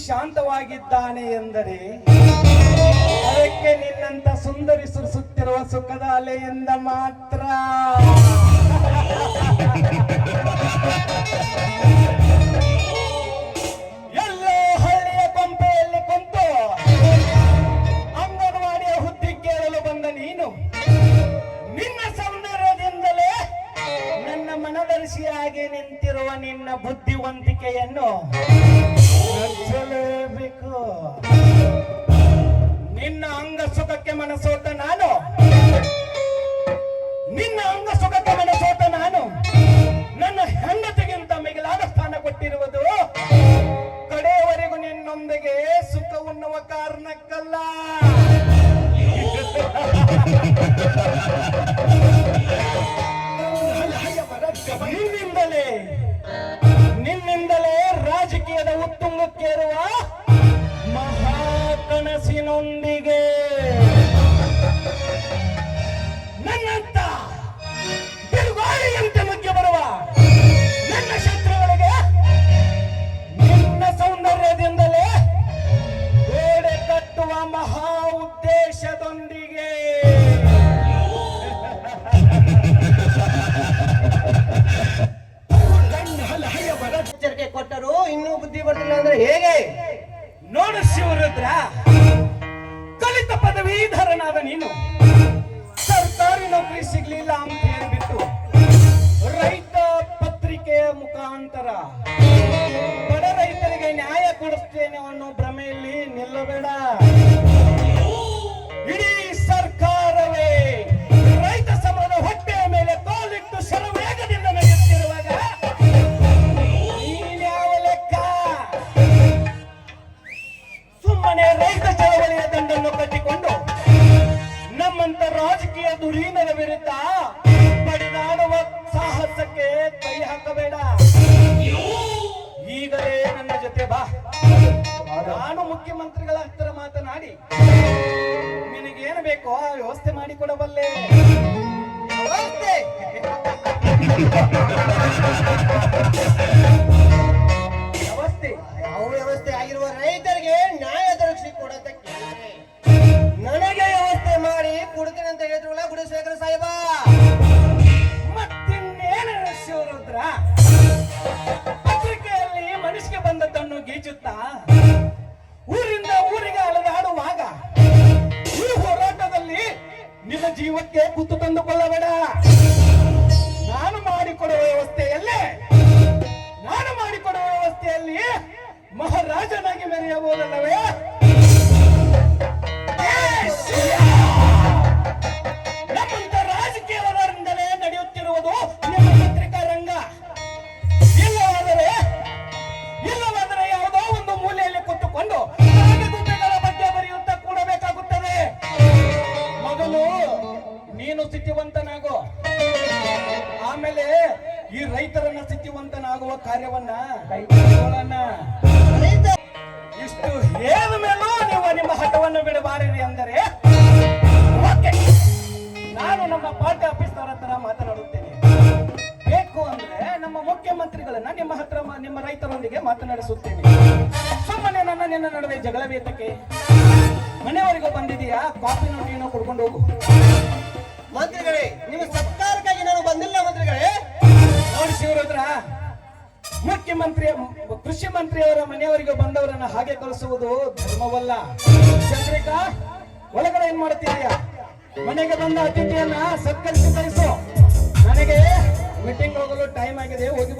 ಸುಖವಾಗಿದ್ದಾನೆ ಎಂದರೆ ಅದಕ್ಕೆ ನಿನ್ನಂತ ಸುಂದರಿ ಸುರಿಸುತ್ತಿರುವ ಸುಖದ ಅಲೆಯಿಂದ ಮಾತ್ರ. ಎಲ್ಲೋ ಹಳ್ಳಿಯ ಕೊಂಪೆಯಲ್ಲಿ ಕುಂತು ಅಂಗನವಾಡಿಯ ಹುದ್ದಿ ಕೇಳಲು ಬಂದ ನೀನು, ನಿನ್ನ ಸೌಂದರ್ಯದಿಂದಲೇ ನನ್ನ ಮನದರ್ಶಿಯಾಗಿ ನಿಂತಿರುವ ನಿನ್ನ ಬುದ್ಧಿವಂತಿಕೆಯನ್ನು ಮೆಚ್ಚಲೇಬೇಕು ನಿನ್ನ ಅಂಗ ಸುಖಕ್ಕೆ ಮನಸೋತ ನಾನು. ನಿನ್ನ ಅಂಗ ಸುಖಕ್ಕೆ ಮನಸೋತ ನಾನು. ನನ್ನ ಹೆಂಡತಿಗಿಂತ ಮಿಗಿಲಾದ ಸ್ಥಾನ ಕೊಟ್ಟಿರುವುದು ಕಡೆಯವರೆಗೂ ನಿನ್ನೊಂದಿಗೆ ಸುಖ ಉಣ್ಣುವ ಕಾರಣಕ್ಕಲ್ಲ. ನಿನ್ನಿಂದಲೇ ಕನಸಿನೊಂದಿಗೆ ನನ್ನಂತ ಬಿರುಗಾಳಿಯಂತೆ ಮುಖ್ಯ ಬರುವ ನನ್ನ ಶತ್ರುಗಳಿಗೆ ನಿನ್ನ ಸೌಂದರ್ಯದಿಂದಲೇ ಬೇಡೆ ಕಟ್ಟುವ ಮಹಾ ಉದ್ದೇಶದೊಂದಿಗೆ. ಎಚ್ಚರಿಕೆ ಕೊಟ್ಟರು ಇನ್ನೂ ಬುದ್ಧಿ ಬರ್ತಿಲ್ಲ ಅಂದ್ರೆ ಹೇಗೆ? ನೋಡು ಶಿವರುದ್ರ. ಕಲಿತ ಪದವೀಧರನಾದ ನೀನು. ಸರ್ಕಾರಿ ನೌಕರಿ ಸಿಗ್ಲಿಲ್ಲ ಅಂತ ಹೇಳಿಬಿಟ್ಟು ರೈತ ಪತ್ರಿಕೆಯ ಮುಖಾಂತರ ಬಡ ರೈತರಿಗೆ ನ್ಯಾಯ ಕೊಡಿಸ್ತೇನೆ ಅನ್ನೋ ಭ್ರಮೆಯಲ್ಲಿ ನಿಲ್ಲಬೇಡ. ಮುಖ್ಯಮಂತ್ರಿಗಳ ಹತ್ತಿರ ಮಾತನಾಡಿ ನಿನಗೇನು ಬೇಕೋ ಆ ವ್ಯವಸ್ಥೆ ಮಾಡಿಕೊಡಬಲ್ಲೆ ವ್ಯವಸ್ಥೆ? ವ್ಯವಸ್ಥೆ? ಯಾವ ವ್ಯವಸ್ಥೆ ಆಗಿರುವ ರೈತರಿಗೆ ನ್ಯಾಯ ದೊರಕಿಸಿ ಕೊಡೋದಕ್ಕೆ ನನಗೆ ವ್ಯವಸ್ಥೆ ಮಾಡಿ ಕೊಡ್ತೀನಿ ಅಂತ ಹೇಳಿದ್ರಲ್ಲ ಗುಡಶೇಖರ ಸಾಹೇಬ. ಮತ್ತಿನ್ನೇನು ಶಿವರುದ್ರ ಪತ್ರಿಕೆಯಲ್ಲಿ ಬಂದ ಬಂದದ್ದನ್ನು ಗೀಚುತ್ತಾ? ಊರಿಂದ ಊರಿಗೆ ಅಲೆದಾಡುವಾಗ ಈ ಹೋರಾಟದಲ್ಲಿ ನಿನ್ನ ಜೀವಕ್ಕೆ ಕುತ್ತು ತಂದುಕೊಳ್ಳಬೇಡ. ಮೊದಲು ನೀನು ಸಿಟ್ಟಿವಂತನಾಗೋ ಆಮೇಲೆ ಈ ರೈತರನ್ನ ಸ್ಥಿತಿವಂತನಾಗುವ ಕಾರ್ಯವನ್ನ ಇಷ್ಟು ಹೇಳ ಮೇಲೂ ನೀವು ನಿಮ್ಮ ಹಠವನ್ನು ಬಿಡಬಾರದು ಅಂದರೆ ನಾನು ನಮ್ಮ ಪಾರ್ಟಿ ಆಫೀಸ್ನವರ ಹತ್ರ ಮಾತನಾಡುತ್ತೇನೆ. ಬೇಕು ಅಂದ್ರೆ ನಮ್ಮ ಮುಖ್ಯಮಂತ್ರಿಗಳನ್ನ ನಿಮ್ಮ ಹತ್ರ ನಿಮ್ಮ ರೈತರೊಂದಿಗೆ ಮಾತನಾಡಿಸುತ್ತೇನೆ. ಸುಮ್ಮನೆ ನನ್ನ ನಿನ್ನ ನಡುವೆ ಜಗಳ ಬೇತಕ್ಕೆ. ಮನೆಯವರೆಗೂ ಬಂದಿದೀಯಾ ಕಾಫಿನೂ ಟೀನೂ ಕುಡ್ಕೊಂಡು ಹೋಗು. ಮಂತ್ರಿಗಳೇ, ನಿಮ್ಮ ಸತ್ಕಾರಕ್ಕಾಗಿ ನಾನು ಬಂದಿಲ್ಲ ಮಂತ್ರಿಗಳೇ. ನೋಡಿ ಶಿವರುದ್ರ, ಮುಖ್ಯಮಂತ್ರಿ, ಕೃಷಿ ಮಂತ್ರಿಯವರ ಮನೆಯವರಿಗೆ ಬಂದವರನ್ನ ಹಾಗೆ ಕಳಿಸುವುದು ಧರ್ಮವಲ್ಲ. ಚಂದ್ರಿಕಾ ಒಳಗಡೆ ಏನ್ ಮಾಡ್ತಿದೀಯ ಮನೆಗೆ ಬಂದ ಅತಿಥಿಯನ್ನ ಸತ್ಕರಿಸಿ ಕಳಿಸು. ನನಗೆ ಮೀಟಿಂಗ್ ಹೋಗಲು ಟೈಮ್ ಆಗಿದೆ, ಹೋಗಿ